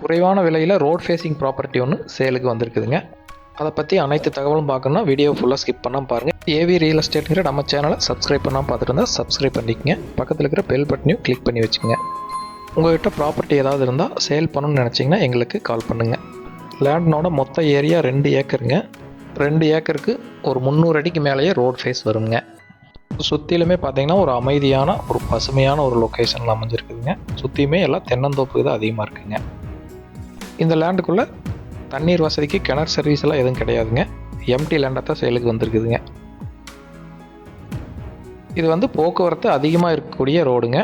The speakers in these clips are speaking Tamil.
குறைவான விலையில் ரோட் ஃபேஸிங் ப்ராப்பர்ட்டி ஒன்று சேலுக்கு வந்திருக்குதுங்க. அதை பற்றி அனைத்து தகவலும் பார்க்கணுன்னா வீடியோ ஃபுல்லாக ஸ்கிப் பண்ணால் பாருங்கள் ஏவி ரியல் எஸ்டேட்ங்கிற நம்ம சேனலை சப்ஸ்கிரைப் பண்ணால் பார்த்துட்டு இருந்தால் சப்ஸ்கிரைப் பண்ணிக்கங்க. பக்கத்தில் இருக்கிற பெல் பட்டனையும் கிளிக் பண்ணி வச்சுக்கோங்க. உங்கள்கிட்ட ப்ராப்பர்ட்டி ஏதாவது இருந்தால் சேல் பண்ணணும்னு நினச்சிங்கன்னா எங்களுக்கு கால் பண்ணுங்கள் லேண்டனோட மொத்த ஏரியா ரெண்டு ஏக்கருங்க. ரெண்டு ஏக்கருக்கு ஒரு முந்நூறு அடிக்கு மேலேயே ரோட் ஃபேஸ் வருங்க. சுற்றிலுமே பார்த்தீங்கன்னா ஒரு அமைதியான ஒரு பசுமையான ஒரு லொக்கேஷனில் அமைஞ்சிருக்குதுங்க. சுற்றியுமே எல்லாம் தென்னந்தோப்பு தான் அதிகமாக இருக்குங்க. இந்த லேண்டுக்குள்ளே தண்ணீர் வசதிக்கு கிணறு சர்வீஸ் எல்லாம் எதுவும் கிடையாதுங்க. எம்டி லேண்டாக தான் செயலுக்கு வந்திருக்குதுங்க. இது வந்து போக்குவரத்து அதிகமாக இருக்கக்கூடிய ரோடுங்க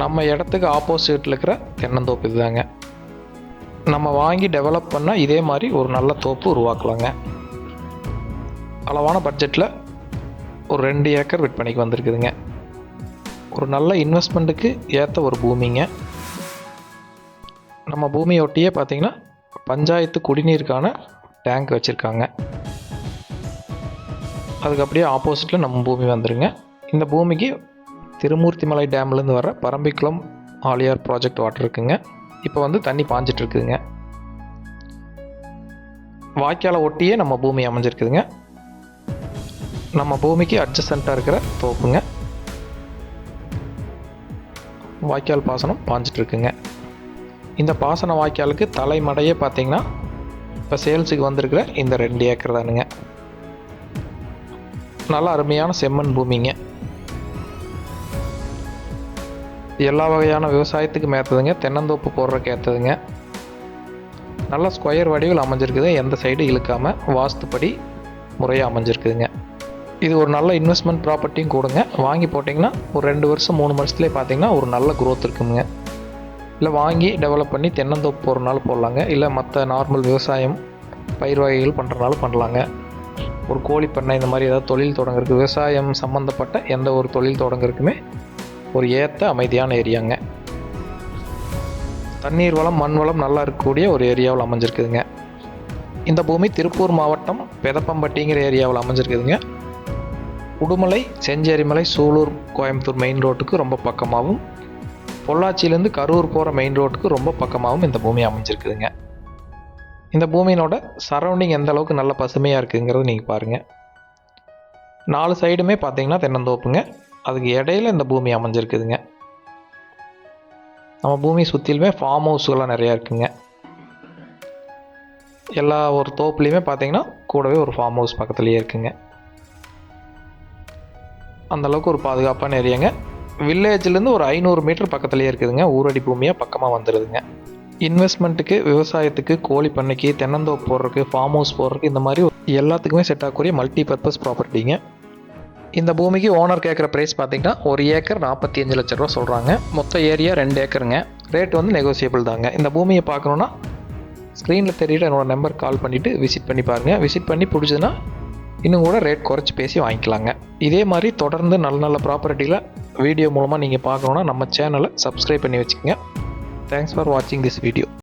நம்ம இடத்துக்கு ஆப்போசிட்டில் இருக்கிற தென்னந்தோப்பு இதுதாங்க. நம்ம வாங்கி டெவலப் பண்ணால் இதே மாதிரி ஒரு நல்ல தோப்பு உருவாக்கலாங்க. அளவான பட்ஜெட்டில் ஒரு ரெண்டு ஏக்கர் விற்பனைக்கு வந்திருக்குதுங்க. ஒரு நல்ல இன்வெஸ்ட்மெண்ட்டுக்கு ஏற்ற ஒரு பூமிங்க. நம்ம பூமியொட்டியே பார்த்தீங்கன்னா பஞ்சாயத்து குடிநீருக்கான டேங்க் வச்சுருக்காங்க. அதுக்கு அப்படியே ஆப்போசிட்டில் நம்ம பூமி வந்துருங்க. இந்த பூமிக்கு திருமூர்த்திமலை டேம்லேருந்து வர பரம்பிக்குளம் ஆலியார் ப்ராஜெக்ட் வாட்டர் இருக்குங்க. இப்போ வந்து தண்ணி பாஞ்சிட்டு இருக்குதுங்க வாய்க்காலை ஒட்டியே நம்ம பூமி அமைஞ்சிருக்குதுங்க. நம்ம பூமிக்கு அட்ஜஸ்டண்ட்டாக இருக்கிற தோப்புங்க. வாய்க்கால் பாசனம் பாஞ்சிட்டு இருக்குங்க இந்த பாசன வாய்க்காலுக்கு தலைமடையே பார்த்தீங்கன்னா இப்போ சேல்ஸுக்கு வந்திருக்கிற இந்த ரெண்டு ஏக்கர் தானுங்க. நல்ல அருமையான செம்மண் பூமிங்க. எல்லா வகையான விவசாயத்துக்கு ஏற்றதுங்க தென்னந்தோப்பு போடுறதுக்கு ஏற்றதுங்க நல்ல ஸ்கொயர் வடிவில் அமைஞ்சிருக்குது. எந்த சைடு இழுக்காமல் வாஸ்துப்படி முறையாக அமைஞ்சிருக்குதுங்க. இது ஒரு நல்ல இன்வெஸ்ட்மெண்ட் ப்ராப்பர்ட்டியும் கொடுங்க. வாங்கி போட்டிங்கன்னா ஒரு ரெண்டு வருஷம் மூணு வருஷத்துலேயே பார்த்தீங்கன்னா ஒரு நல்ல க்ரோத் இருக்குங்க. இல்லை வாங்கி டெவலப் பண்ணி தென்னந்தோப்பு போகிறனாலும் போடலாங்க. இல்லை மற்ற நார்மல் விவசாயம் பயிர் வகைகள் பண்ணுறனாலும் பண்ணலாங்க. ஒரு கோழி பண்ணை இந்த மாதிரி ஏதாவது தொழில் தொடங்குறதுக்கு விவசாயம் சம்மந்தப்பட்ட எந்த ஒரு தொழில் தொடங்குறதுக்குமே ஒரு ஏற்ற அமைதியான ஏரியாங்க. தண்ணீர் வளம் மண் வளம் நல்லா இருக்கக்கூடிய ஒரு ஏரியாவில் அமைஞ்சிருக்குதுங்க. இந்த பூமி திருப்பூர் மாவட்டம் பெதப்பம்பட்டிங்கிற ஏரியாவில் அமைஞ்சிருக்குதுங்க. உடுமலை செஞ்சேரிமலை சூலூர் கோயம்புத்தூர் மெயின் ரோட்டுக்கு ரொம்ப பக்கமாகவும் பொள்ளாச்சியிலேருந்து கரூர் போகிற மெயின் ரோட்டுக்கு ரொம்ப பக்கமாகவும் இந்த பூமி அமைஞ்சிருக்குதுங்க. இந்த பூமியினோட சரௌண்டிங் எந்த அளவுக்கு நல்ல பசுமையாக இருக்குங்கிறது நீங்கள் பாருங்கள் நாலு சைடுமே பார்த்தீங்கன்னா தென்னந்தோப்புங்க. அதுக்கு இடையில இந்த பூமி அமைஞ்சிருக்குதுங்க. நம்ம பூமி சுற்றிலுமே ஃபார்ம் ஹவுஸ்கள்லாம் நிறையா இருக்குங்க. எல்லா ஒரு தோப்புலேயுமே பார்த்தீங்கன்னா கூடவே ஒரு ஃபார்ம் ஹவுஸ் பக்கத்துலேயே இருக்குங்க. அந்த அளவுக்கு ஒரு பாதுகாப்பான ஏரியாங்க வில்லேஜ்லேருந்து ஒரு ஐநூறு மீட்டர் பக்கத்துலேயே இருக்குதுங்க. ஊரடி பூமியாக பக்கமாக வந்துடுதுங்க இன்வெஸ்ட்மெண்ட்டுக்கு விவசாயத்துக்கு கோழி பண்ணைக்கு தென்னந்தோப்பு போடுறதுக்கு ஃபார்ம் ஹவுஸ் போடுறதுக்கு இந்த மாதிரி எல்லாத்துக்குமே செட் ஆகக்கூடிய மல்டி பர்பஸ் ப்ராப்பர்ட்டிங்க இந்த பூமிக்கு ஓனர் கேட்குற ப்ரைஸ் பார்த்தீங்கன்னா ஒரு ஏக்கர் நாற்பத்தி அஞ்சு லட்ச ரூபா சொல்கிறாங்க மொத்த ஏரியா ரெண்டு ஏக்கருங்க. ரேட் வந்து நெகோசியபிள் தாங்க. இந்த பூமியை பார்க்கணுன்னா ஸ்க்ரீனில் தெரியுற என்னோடய நம்பர் கால் பண்ணிவிட்டு விசிட் பண்ணி பாருங்கள் விசிட் பண்ணி பிடிச்சதுன்னா இன்னும் கூட ரேட் குறைச்சி பேசி வாங்கிக்கலாங்க. இதே மாதிரி தொடர்ந்து நல்ல நல்ல ப்ராப்பர்ட்டியில் வீடியோ மூலமாக நீங்கள் பார்க்கணுன்னா நம்ம சேனலை சப்ஸ்கிரைப் பண்ணி வச்சுக்கோங்க. தேங்க்ஸ் ஃபார் வாட்சிங் திஸ் வீடியோ